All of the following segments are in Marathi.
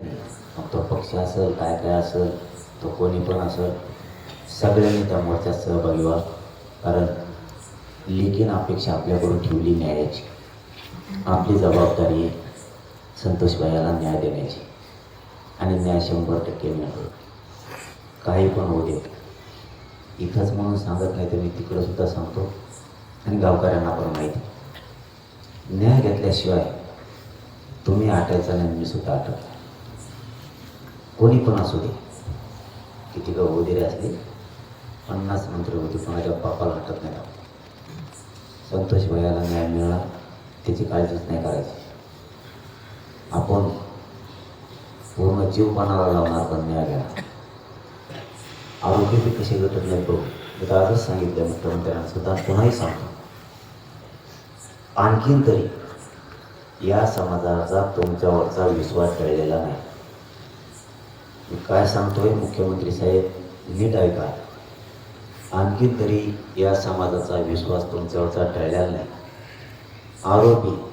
मग तो पक्ष असेल काय काय असेल तो कोणी पण असेल सगळ्यांनी त्या मोर्चात सहभागी व्हा कारण लेखीन अपेक्षा आपल्याकडून ठेवली न्यायाची. आपली जबाबदारी आहे संतोषबाईला न्याय देण्याची. आणि न्याय शंभर टक्के मिळतो काही पण होऊ दे. इथंच म्हणून सांगत नाही तर मी तिकडं सुद्धा सांगतो. आणि गावकऱ्यांना पण माहिती. न्याय घेतल्याशिवाय तुम्ही आटायचा नाही मी सुद्धा कोणी पण असू दे. किती का वगैरे असले पन्नास मंत्र होते कोणाच्या पापाला हटत नाही संतोष भयाला न्याय मिळाला त्याची काळजीच नाही करायची. आपण पूर्ण जीव पणाला लावणार पण न्याय घ्या आरोग्य बी कसे घटत नाही बघू. मी तर आजच सांगितलं मुख्यमंत्र्यांना सुद्धा पुन्हाही सांगतो. आणखीन तरी या समाजाचा तुमच्यावरचा विश्वास कळलेला नाही. मी काय सांगतोय मुख्यमंत्री साहेब नीट ऐका. आणखी तरी या समाजाचा विश्वास तुमच्यावरचा टळलेला नाही. आरोपी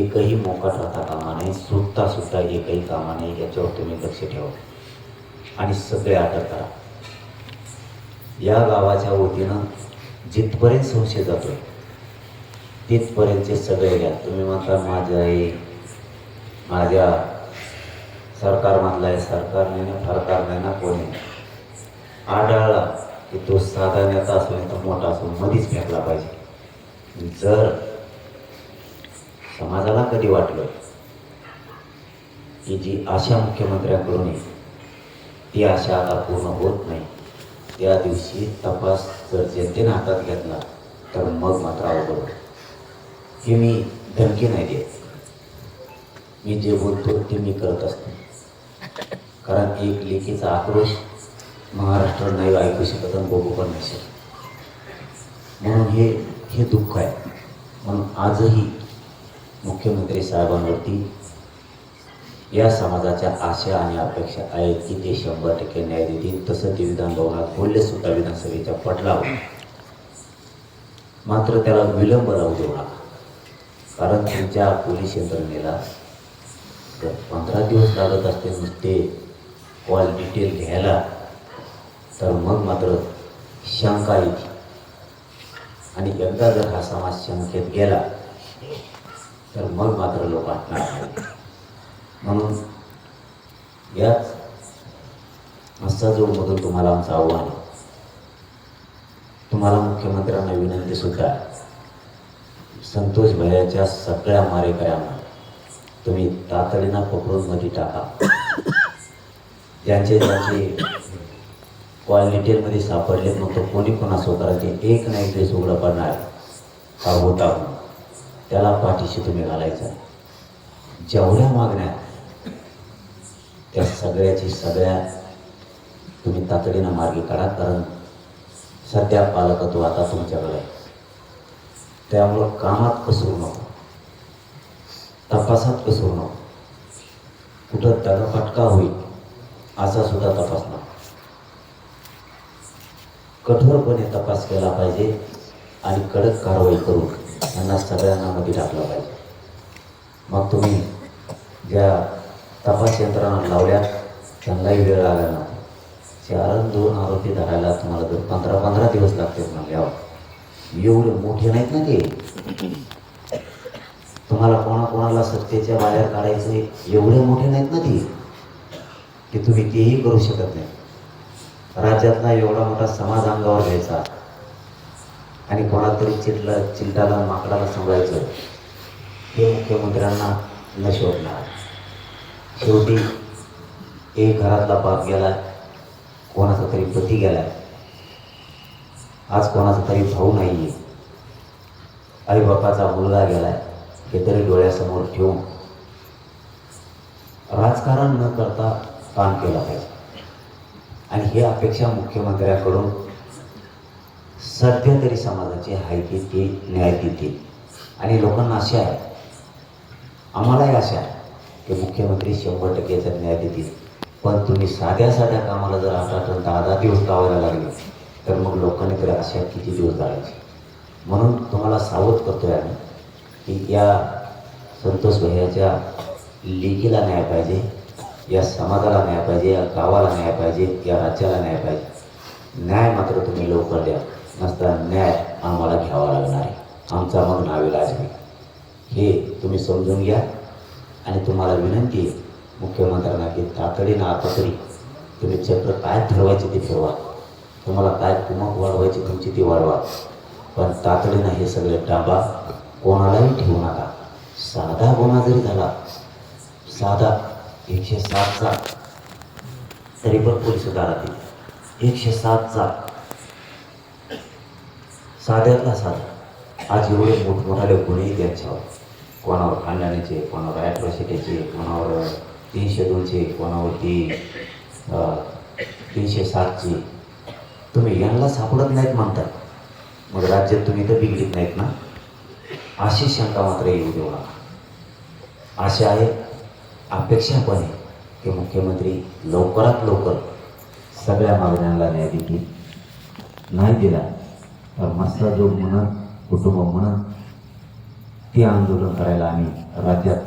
एकही मोकाट राहता कामा नाही सुटता सुटता एकही कामा नाही याच्यावर तुम्ही लक्ष ठेवा. आणि सगळे अटक करा. या गावाच्या वतीनं जिथपर्यंत संशय जातोय तिथपर्यंतचे सगळे घ्या. तुम्ही म्हणता माझ्या आई माझ्या सरकारमधला आहे सरकार नाही ना फरकार नाही ना कोणी. आढळला की तो साधा नेता असो तर मोठा असो मधीच फेकला पाहिजे. जर समाजाला कधी वाटलं की जी आशा मुख्यमंत्र्यांकडून आहे ती आशा आता पूर्ण होत नाही त्या दिवशी तपास जर जनतेने हातात घेतला तर मग मात्र अवघड की हे मी धमकी नाही देत. मी जे बोलतो ते मी करत असतो. कारण एक लेखीचा आक्रोश महाराष्ट्र नाही ऐकू शकत आणि बघू पण नाही शकत. म्हणून हे हे दुःख आहे. म्हणून आजही मुख्यमंत्री साहेबांवरती या समाजाच्या आशा आणि अपेक्षा आहेत की ते शंभर टक्के न्याय देतील. तसं ते विधान भवनात बोलले सुद्धा विधानसभेच्या पटलावर. मात्र त्याला विलंब राहू देऊ नका. कारण तुमच्या पोलीस यंत्रणेला पंधरा दिवस लागत असते नुसते कॉल डिटेल घ्यायला तर मग मात्र शंका येते. आणि एकदा जर हा समाज शंकेत गेला तर मग मात्र लोक हटणार म्हणून याच मधून तुम्हाला आमचं आव्हान आहे. तुम्हाला मुख्यमंत्र्यांना विनंती सुद्धा संतोष भैयाच्या सगळ्या मारेकऱ्यांना तुम्ही तातडीनं पकडून मध्ये टाका. ज्यांचे ज्यांचे कॉल डिटेलमध्ये सापडले मग तो कोणी कोणा स्वतःचे एक ना एक दिवस उघडं पडणार. हा होता. त्याला पाठीशी तुम्ही घालायचा. जेवढ्या मागण्या त्या सगळ्याची सगळ्या तुम्ही तातडीनं मार्गी काढा कारण सध्या पालकत्व आता तुमच्याकडे आहे. त्यामुळं कामात कसरू नको. तपासात कसरू नको. कुठं दगफटका होईल असा सुद्धा तपास कठोरपणे तपास केला पाहिजे आणि कडक कारवाई करून त्यांना सगळ्यांना मध्ये टाकलं पाहिजे. मग तुम्ही ज्या तपास यंत्रणा लावल्या त्यांनाही वेळ लागला ना. चारण दोन आरोपी धरायला तुम्हाला जर पंधरा पंधरा दिवस लागतात म्हणल्यावर एवढे मोठे नाहीत ना ते. तुम्हाला कोणाकोणाला सत्तेच्या बाहेर काढायचं एवढे मोठे नाहीत ना ते. की तुम्ही तेही करू शकत नाही. राज्यातला एवढा मोठा समाज अंगावर घ्यायचा. आणि कोणातरी चिटला चिलटाला माकडाला सांभाळायचं हे मुख्यमंत्र्यांना न शोधणार. शेवटी एक घरातला बाप गेला कोणाचा तरी पती गेला आज कोणाचा तरी भाऊ नाही आहे आई बापाचा मुलगा गेलाय हे तरी डोळ्यासमोर ठेवून. राजकारण न करता काम केलं पाहिजे. आणि ही अपेक्षा मुख्यमंत्र्याकडून सध्या तरी समाजाची आहे की ते न्याय देतील आणि लोकांना आशा आहे आम्हालाही आशा आहे की मुख्यमंत्री शंभर टक्के न्याय देतील पण तुम्ही साध्या साध्या कामाला जर आठ आठ दहा दहा दिवस लावायला लागले तर मग लोकांनी तरी अशा किती दिवस जाळायचे म्हणून तुम्हाला सावध करतोय आम्ही की या संतोष भैयाच्या लेकीला न्याय पाहिजे या समाजाला न्याय पाहिजे या गावाला न्याय पाहिजे या राज्याला न्याय पाहिजे. न्याय मात्र तुम्ही लवकर द्या नसता न्याय आम्हाला घ्यावा लागणार आहे. आमचा मग नाविलाज आहे. हे तुम्ही समजून घ्या. आणि तुम्हाला विनंती आहे मुख्यमंत्र्यांना की तातडीनं आता तरी तुम्ही चक्र काय ठरवायचे ते ठरवा. तुम्हाला काय कुमक वाढवायची तुमची ती वाढवा. पण तातडीनं हे सगळे डाबा कोणालाही ठेवू नका. साधा गुन्हा जरी झाला साधा एकशे सातचा तरी पण पोलीस दारात एकशे सातचा साध्यातला साधा आज एवढे मोठमोठाले गुन्हे त्यांच्यावर कोणावर खानदानीचे कोणावर ॲट्रॉसिटीचे कोणावर तीनशे दोनशे कोणावर ती तीनशे सातचे. तुम्ही यांना सापडत नाहीत म्हणतात मग राज्यात तुम्ही तर बिघडीत नाहीत ना? अशी शंका मात्र येऊ देऊ नका. आशा आहे. अपेक्षा पण आहे की मुख्यमंत्री लवकरात लवकर सगळ्या मागण्यांना न्याय देतील. नाही दिला तर मस्ता जो म्हणत कुटुंब म्हणत ते आंदोलन करायला आम्ही राज्यात